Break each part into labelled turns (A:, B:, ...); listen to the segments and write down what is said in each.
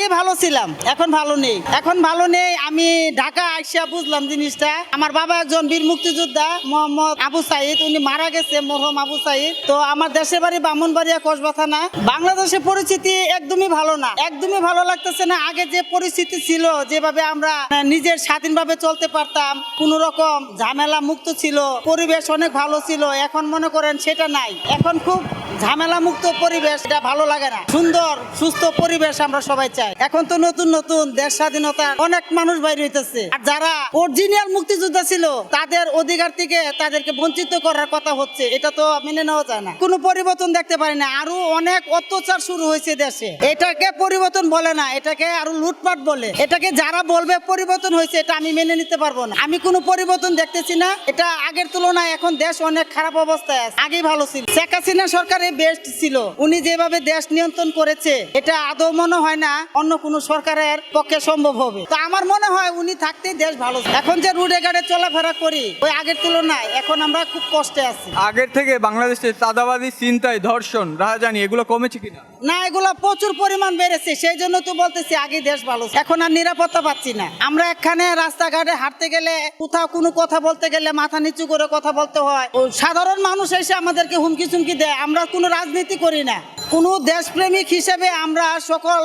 A: আগে ভালো ছিলাম, এখন ভালো নেই। এখন ভালো নেই, আমি ঢাকা আসিয়া বুঝলাম জিনিসটা। আমার বাবা একজন বীর মুক্তিযোদ্ধা, মোহাম্মদ আবু সাইদ। উনি মারা গেছে, মরহম আবু সাইদ। তো আমার দেশের বাড়ি বামুনবাড়িয়া কসবা থানা। বাংলাদেশের পরিস্থিতি একদমই ভালো না, একদমই ভালো লাগতেছে না। আগে যে পরিস্থিতি ছিল, যেভাবে আমরা নিজের স্বাধীনভাবে চলতে পারতাম, কোন রকম ঝামেলা মুক্ত ছিল, পরিবেশ অনেক ভালো ছিল, এখন মনে করেন সেটা নাই। এখন খুব ঝামেলা মুক্ত পরিবেশ, এটা ভালো লাগে না। সুন্দর, সুস্থ পরিবেশ আমরা সবাই চাই। এখন তো নতুন নতুন দেশ স্বাধীনতা অনেক মানুষ বাইরে হইতেছে। আর যারা অরিজিনাল মুক্তিযোদ্ধা ছিল, তাদের অধিকার থেকে তাদেরকে বঞ্চিত করার কথা হচ্ছে। এটা তো মেনে নেওয়া যায় না। কোনো পরিবর্তন দেখতে পারি না। আরও অনেক অত্যাচার শুরু হয়েছে দেশে। এটাকে পরিবর্তন বলে না, এটাকে আরও লুটপাট বলে। এটাকে যারা বলবে পরিবর্তন হয়েছে, এটা আমি মেনে নিতে পারব না। আমি কোনো পরিবর্তন দেখতেছি না। এটা আগের তুলনায় এখন দেশ অনেক খারাপ অবস্থায় আছে। আগেই ভালো ছিল। শেখ হাসিনা সরকারে বেস্ট ছিল। উনি যেভাবে দেশ নিয়ন্ত্রণ করেছে, এটা আদৌ মনে হয় না অন্য কোনো সরকারের পক্ষে সম্ভব হবে। তো আমার মনে হয় উনি থাকতেই দেশ ভালো এখন যে রুডে গাড়ে চলাফেরা করি, ওই আগের তুলনায় এখন আমরা খুব কষ্টে আছি।
B: আগের থেকে বাংলাদেশের চাঁদাবাদী চিন্তায় ধর্ষণ, রাহাজানি, এগুলো কমেছে কিনা?
A: না, এগুলা প্রচুর পরিমাণ বেড়েছে, সেই জন্য তো বলতেছি আগে দেশ ভালো এখন আর নিরাপত্তা পাচ্ছি না। আমরা এখানে রাস্তাঘাটে হাঁটতে গেলে কোথাও কোনো কথা বলতে গেলে মাথা নিচু করে কথা বলতে হয়। সাধারণ মানুষ এসে আমাদেরকে হুমকি চুমকি দেয়। আমরা কোনো রাজনীতি করি না। কোনো দেশপ্রেমিক হিসেবে আমরা সকল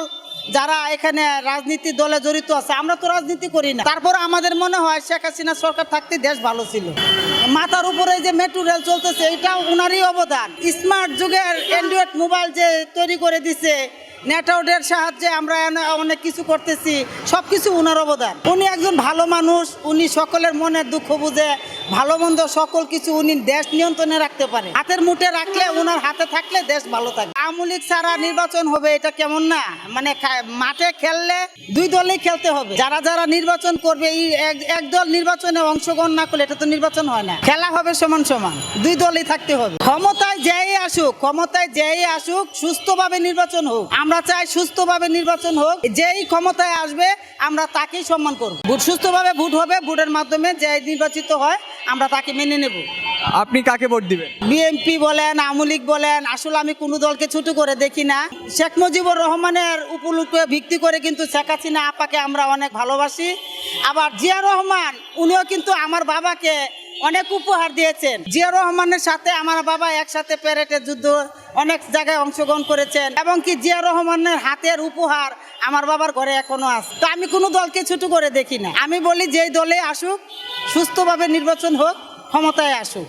A: যারা এখানে রাজনীতি দলে জড়িত আছে, আমরা তো রাজনীতি করি না। তারপর আমাদের মনে হয় শেখ হাসিনা সরকার থাকতে দেশ ভালো ছিল। মাথার উপরে যে মেট্রো রেল চলতেছে, এটাও ওনারই অবদান। স্মার্ট যুগের অ্যান্ড্রয়েড মোবাইল যে তৈরি করে দিছে নেটওয়ার্কের সাহায্যে আমরা অনেক কিছু করতেছি সব কিছু উনার অবদান। উনি একজন ভালো মানুষ, উনি সকলের মনের দুঃখ বুঝে, ভালো মন্দ সকল কিছু উনি দেশ নিয়ন্ত্রণে রাখতে পারে। হাতের মুঠে রাখলে উনার হাতে থাকলে দেশ ভালো থাকে আওয়ামী লীগ ছাড়া নির্বাচন হবে, এটা কেমন না? মানে মাঠে খেললে দুই দলেই খেলতে হবে। যারা যারা নির্বাচন করবে, এই এক- দল নির্বাচনে অংশগ্রহণ না করলে, এটা তো নির্বাচন হয় না। খেলা হবে সমান সমান, দুই দলই থাকতে হবে। ক্ষমতায় যেই আসুক ক্ষমতায় যেই আসুক সুস্থভাবে নির্বাচন হোক। আমরা চাই সুস্থভাবে নির্বাচন হোক। যেই ক্ষমতায় আসবে আমরা তাকেই সম্মান করব। ভোট সুস্থভাবে ভোট হবে ভোটের মাধ্যমে যে নির্বাচিত হয় আমরা তাকে মেনে নেব।
B: আপনি কাকে ভোট দিবেন?
A: বিএনপি বলেন আওয়ামী লীগ বলেন আসলে আমি কোনো দলকে ছোট করে দেখি না। শেখ মুজিবুর রহমানের উপলক্ষে ভিত্তি করে কিন্তু শেখ হাসিনা আপাকে আমরা অনেক ভালোবাসি। আবার জিয়া রহমান উনিও কিন্তু আমার বাবাকে অনেক উপহার দিয়েছেন। জিয়া রহমানের সাথে আমার বাবা একসাথে প্যারেটে যুদ্ধ অনেক জায়গায় অংশগ্রহণ করেছেন এবং কি জিয়া রহমানের হাতের উপহার আমার বাবার ঘরে এখনও আছে। তো আমি কোনো দলকে ছুটু করে দেখি না। আমি বলি যেই দলে আসুক, সুস্থভাবে নির্বাচন হোক, ক্ষমতায় আসুক।